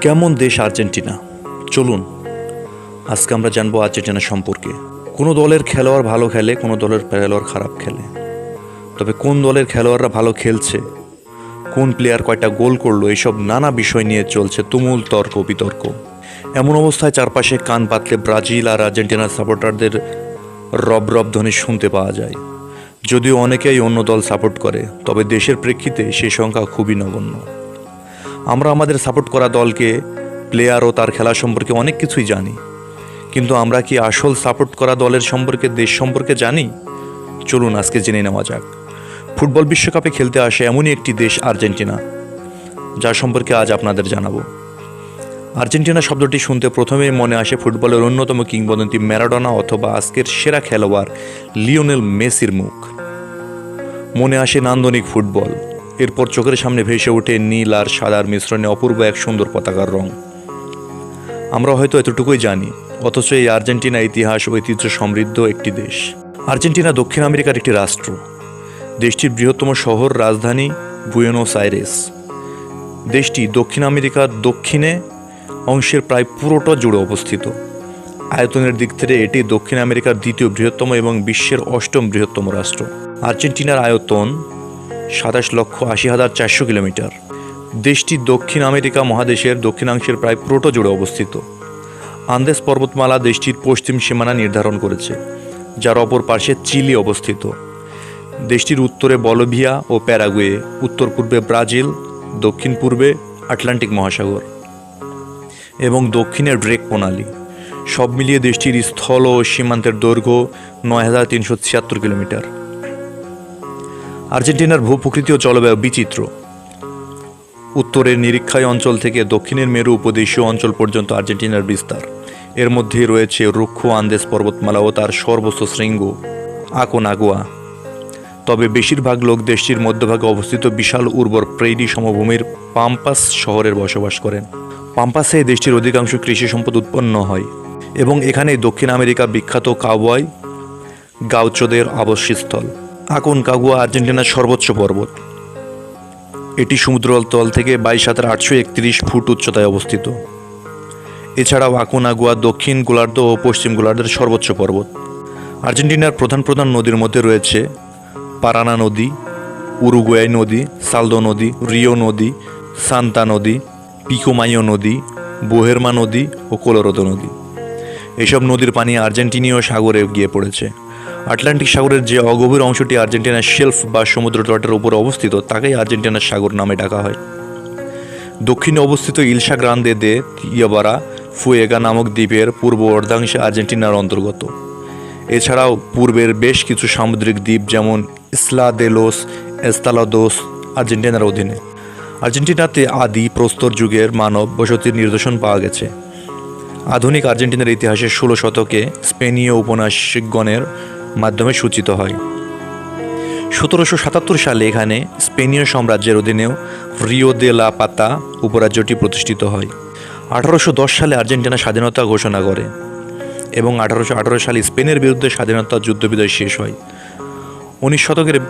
কেমন দেশ আর্জেন্টিনা? চলুন, আজকে আমরা জানব আর্জেন্টিনা সম্পর্কে। কোনো দলের খেলোয়াড় ভালো খেলে, কোনো দলের খেলোয়াড় খারাপ খেলে। তবে কোন দলের খেলোয়াড়রা ভালো খেলছে, কোন প্লেয়ার কয়টা গোল করল, এইসব নানা বিষয় নিয়ে চলছে তুমুল তর্ক, বিতর্ক। এমন অবস্থায় চারপাশে কান পাতলে ব্রাজিল আর আর্জেন্টিনার সাপোর্টারদের রব রব ধ্বনি শুনতে পাওয়া যায়। যদিও অনেকেই অন্য দল সাপোর্ট করে, তবে দেশের প্রেক্ষিতে সেই সংখ্যা খুবই নগণ্য। আমরা আমাদের সাপোর্ট করা দলকে প্লেয়ার ও তার খেলা সম্পর্কে অনেক কিছুই জানি। কিন্তু আমরা কি আসল সাপোর্ট করা দলের সম্পর্কে, দেশ সম্পর্কে জানি? চলুন আজকে জেনে নেওয়া যাক। ফুটবল বিশ্বকাপে খেলতে আসে এমনই একটি দেশ, আর্জেন্টিনা, যা সম্পর্কে আজ আপনাদের জানাব। আর্জেন্টিনা শব্দটি শুনতে প্রথমেই মনে আসে ফুটবলের অন্যতম কিংবদন্তি ম্যারাডোনা অথবা আজকের সেরা খেলোয়াড় লিওনেল মেসির মুখ। মনে আসে নান্দনিক ফুটবল। এরপর চোখের সামনে ভেসে ওঠে নীল আর সাদার মিশ্রণে অপূর্ব এক সুন্দর পতাকার রং। আমরা হয়তো এতটুকুই জানি, অথচ এই আর্জেন্টিনা ইতিহাস ঐতিহ্য সমৃদ্ধ একটি দেশ। আর্জেন্টিনা দক্ষিণ আমেরিকার একটি রাষ্ট্র। দেশটির বৃহত্তম শহর রাজধানী বুয়েনোস আইরেস। দেশটি দক্ষিণ আমেরিকার দক্ষিণে অংশের প্রায় পুরোটা জুড়ে অবস্থিত। আয়তনের দিক থেকে এটি দক্ষিণ আমেরিকার দ্বিতীয় বৃহত্তম এবং বিশ্বের অষ্টম বৃহত্তম রাষ্ট্র। আর্জেন্টিনার আয়তন সাতাশ লক্ষ আশি হাজার চারশো কিলোমিটার। দেশটি দক্ষিণ আমেরিকা মহাদেশের দক্ষিণাংশের প্রায় পুরোটা জুড়ে অবস্থিত। আন্দেস পর্বতমালা দেশটির পশ্চিম সীমানা নির্ধারণ করেছে, যার অপর পাশে চিলি অবস্থিত। দেশটির উত্তরে বলভিয়া ও প্যারাগুয়ে, উত্তর পূর্বে ব্রাজিল, দক্ষিণ পূর্বে আটলান্টিক মহাসাগর এবং দক্ষিণে ড্রেক প্রণালী। সব মিলিয়ে দেশটির স্থল ও সীমান্তের দৈর্ঘ্য নয় হাজার তিনশো ছিয়াত্তর কিলোমিটার। আর্জেন্টিনার ভূপ্রকৃতি ও জলবায়ু বিচিত্র। উত্তরের নিরীক্ষায় অঞ্চল থেকে দক্ষিণের মেরু উপদেশীয় অঞ্চল পর্যন্ত আর্জেন্টিনার বিস্তার। এর মধ্যে রয়েছে রুক্ষ আন্দেস পর্বতমালা ও তার সর্বোচ্চ শৃঙ্গ, আকোনাগুয়া। তবে বেশিরভাগ লোক দেশটির মধ্যভাগে অবস্থিত বিশাল উর্বর প্রেডি সমভূমির পাম্পাস শহরের বসবাস করেন। পাম্পাসে দেশটির অধিকাংশ কৃষি সম্পদ উৎপন্ন হয় এবং এখানেই দক্ষিণ আমেরিকা বিখ্যাত কাউবয় গাউচোদের আবশ্যস্থল আকন কাগুয়া আর্জেন্টিনার সর্বোচ্চ পর্বত। এটি সমুদ্রল সমুদ্রতল থেকে বাইশ হাজার আটশো একত্রিশ ফুট উচ্চতায় অবস্থিত। এছাড়াও আকুনাগুয়া দক্ষিণ গোলার্ধ ও পশ্চিম গোলার্ধের সর্বোচ্চ পর্বত। আর্জেন্টিনার প্রধান প্রধান নদীর মধ্যে রয়েছে পারানা নদী, উরুগুয়াই নদী, সালদো নদী, রিও নদী, সান্তা নদী, পিকোমাইও নদী, বোহেরমা নদী ও কোলোরোদো নদী। এসব নদীর পানি আর্জেন্টিনীয় সাগরে গিয়ে পড়েছে। আটলান্টিক সাগরের যে অগভীর অংশটি আর্জেন্টিনার শেলফ বা সমুদ্র তটের উপর অবস্থিত, তাকেই আর্জেন্টিনার সাগর নামে ডাকা হয়। দক্ষিণে অবস্থিত ইলসা গ্রান্দে দে ইয়াবারা ফুয়েগা নামক দ্বীপের পূর্ব অর্ধাংশে আর্জেন্টিনার অন্তর্গত। এছাড়াও পূর্বের বেশ কিছু সামুদ্রিক দ্বীপ যেমন ইসলা দেলোস এস্তালাদোস আর্জেন্টিনার অধীনে। আর্জেন্টিনাতে আদি প্রস্তর যুগের মানব বসতির নিদর্শন পাওয়া গেছে। আধুনিক আর্জেন্টিনার ইতিহাসে ষোলো শতকে স্পেনীয় উপন্যাসিকগণের মাধ্যমে সূচিত হয়। সতেরোশো সাতাত্তর সালে এখানে স্পেনীয় সাম্রাজ্যের অধীনেও রিও দে লা পাতা উপরাজ্যটি প্রতিষ্ঠিত হয়। আঠারোশো দশ সালে আর্জেন্টিনা স্বাধীনতা ঘোষণা করে এবং আঠারোশো আঠারো সালে স্পেনের বিরুদ্ধে স্বাধীনতা যুদ্ধবিজয় শেষ হয়। উনিশ শতকের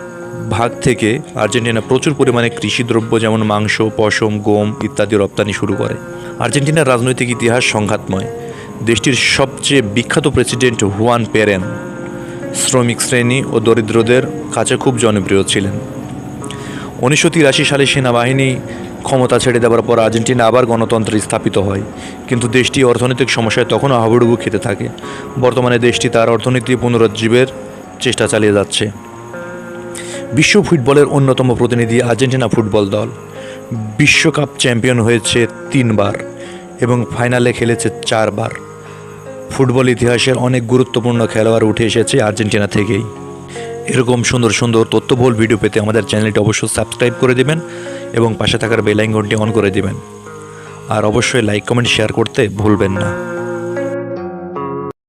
ভাগ থেকে আর্জেন্টিনা প্রচুর পরিমাণে কৃষিদ্রব্য যেমন মাংস, পশম, গম ইত্যাদি রপ্তানি শুরু করে। আর্জেন্টিনার রাজনৈতিক ইতিহাস সংঘাতময়। দেশটির সবচেয়ে বিখ্যাত প্রেসিডেন্ট হুয়ান পেরেন শ্রমিক শ্রেণি ও দরিদ্রদের কাছে খুব জনপ্রিয় ছিলেন। উনিশশো তিরাশি সালে সেনাবাহিনী ক্ষমতা ছেড়ে দেওয়ার পর আর্জেন্টিনা আবার গণতন্ত্র স্থাপিত হয়। কিন্তু দেশটি অর্থনৈতিক সমস্যায় তখনও হাবুডুবু খেতে থাকে। বর্তমানে দেশটি তার অর্থনীতি পুনরুজ্জীবের চেষ্টা চালিয়ে যাচ্ছে। বিশ্ব ফুটবলের অন্যতম প্রতিনিধি আর্জেন্টিনা ফুটবল দল। বিশ্বকাপ চ্যাম্পিয়ন হয়েছে তিনবার এবং ফাইনালে খেলেছে চারবার। ফুটবল ইতিহাসের অনেক গুরুত্বপূর্ণ খেলোয়াড় উঠে এসেছে আর্জেন্টিনা থেকেই। এরকম সুন্দর সুন্দর তথ্যবহুল ভিডিও পেতে আমাদের চ্যানেলটি অবশ্যই সাবস্ক্রাইব করে দেবেন এবং পাশে থাকার বেল আইকনটি অন করে দেবেন। আর অবশ্যই লাইক, কমেন্ট, শেয়ার করতে ভুলবেন না।